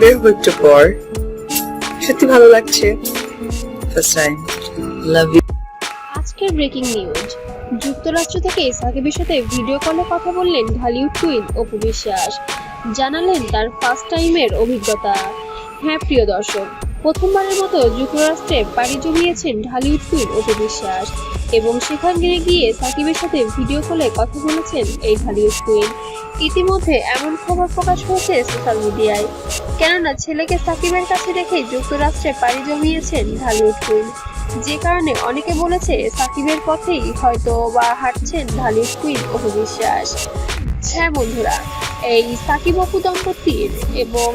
বের একটু পর। সত্যি ভালো লাগছে। ফার্স্ট টাইম লাভ ইউ আজকের ব্রেকিং নিউজ যুক্তরাষ্ট্র থেকে সাকিবের সাথে ভিডিও কলে কথা বললেন ঢালিউড কুইন অপু বিশ্বাস। জানালেন তার ফার্স্ট টাইমের অভিজ্ঞতা। হ্যাঁ প্রিয় দর্শক প্রথমবারের মতো যুক্তরাষ্ট্রে পাড়ি জমিয়েছেন ঢালিউড কুইন অপু বিশ্বাস এবং সেখানে গিয়ে সাকিবের সাথে ভিডিও কলে কথা বলেছেন এই ঢালিউড কুইন ইতিমধ্যে এমন খবর প্রকাশ হয়েছে সোশ্যাল মিডিয়ায়। কেননা ছেলেকে সাকিবের কাছে রেখে যুক্তরাষ্ট্রে পাড়ি জমিয়েছেন ঢালিউড কুইন যে কারণে অনেকে বলেছে সাকিবের পথেই হয়তো বা হাঁটছেন ঢালিউড কুইন অপু বিশ্বাস হ্যাঁ বন্ধুরা, এই সাকিব অপু দম্পতির এবং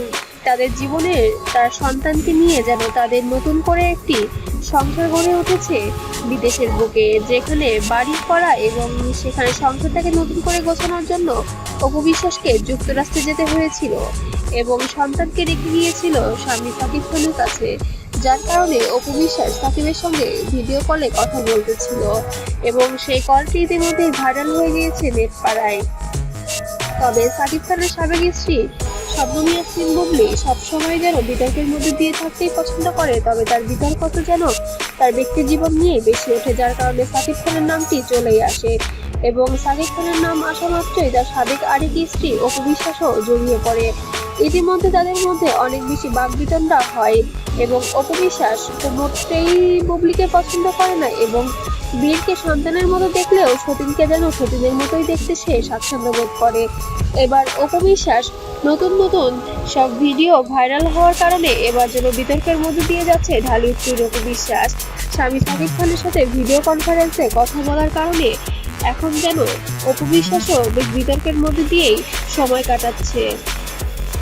তাদের জীবনের তার সন্তানকে নিয়ে যেন তাদের নতুন করে একটি সংসার গড়ে উঠেছে বিদেশের বুকে, যেখানে বাড়ি করা এবং সেখানে সংসারটাকে নতুন করে গোছানোর জন্য অপবিশ্বাসকে যুক্তরাষ্ট্রে যেতে হয়েছিল এবং সন্তানকে রেখে গিয়েছিল স্বামী সাকিব খানের কাছে, যার কারণে অপু বিশ্বাস সাকিবের সঙ্গে ভিডিও কলে কথা বলতেছিল এবং সেই কলটি ইতিমধ্যে ভাইরাল হয়ে গিয়েছে নেট পাড়ায় তবে সাকিব খানের সাবেক স্ত্রী শবনম সিং বুবলি সবসময় যেন বিতর্কের মধ্যে দিয়ে থাকতেই পছন্দ করে, তবে তার বিতর্ক তো যেন তার ব্যক্তি জীবন নিয়ে বেশি ওঠে, যার কারণে সাকিব খানের নামটি চলেই আসে। এবং সাকিব খানের নাম আসা মাত্রই তার সাবেক আরেক স্ত্রী অপবিশ্বাসও জড়িয়ে পড়ে। ইতিমধ্যে তাদের মধ্যে অনেক বেশি বাগবিতণ্ডা হয়। এবং অপবিশ্বাস মোটেই বুবলিকে পছন্দ করে না এবং বীরকে সন্তানের মতো দেখলেও সতীনকে যেন সতীনের মতোই দেখতে সে স্বাচ্ছন্দ্য বোধ করে। এবার অপবিশ্বাস নতুন নতুন সব ভিডিও ভাইরাল হওয়ার কারণে এবার যেন বিতর্কের মধ্যে দিয়ে যাচ্ছে ঢালিউড কুইন অপবিশ্বাস। স্বামী সাকিব খানের সাথে ভিডিও কনফারেন্সে কথা বলার কারণে এখন যেন অপবিশ্বাসও বেশ বিতর্কের মধ্যে দিয়েই সময় কাটাচ্ছে।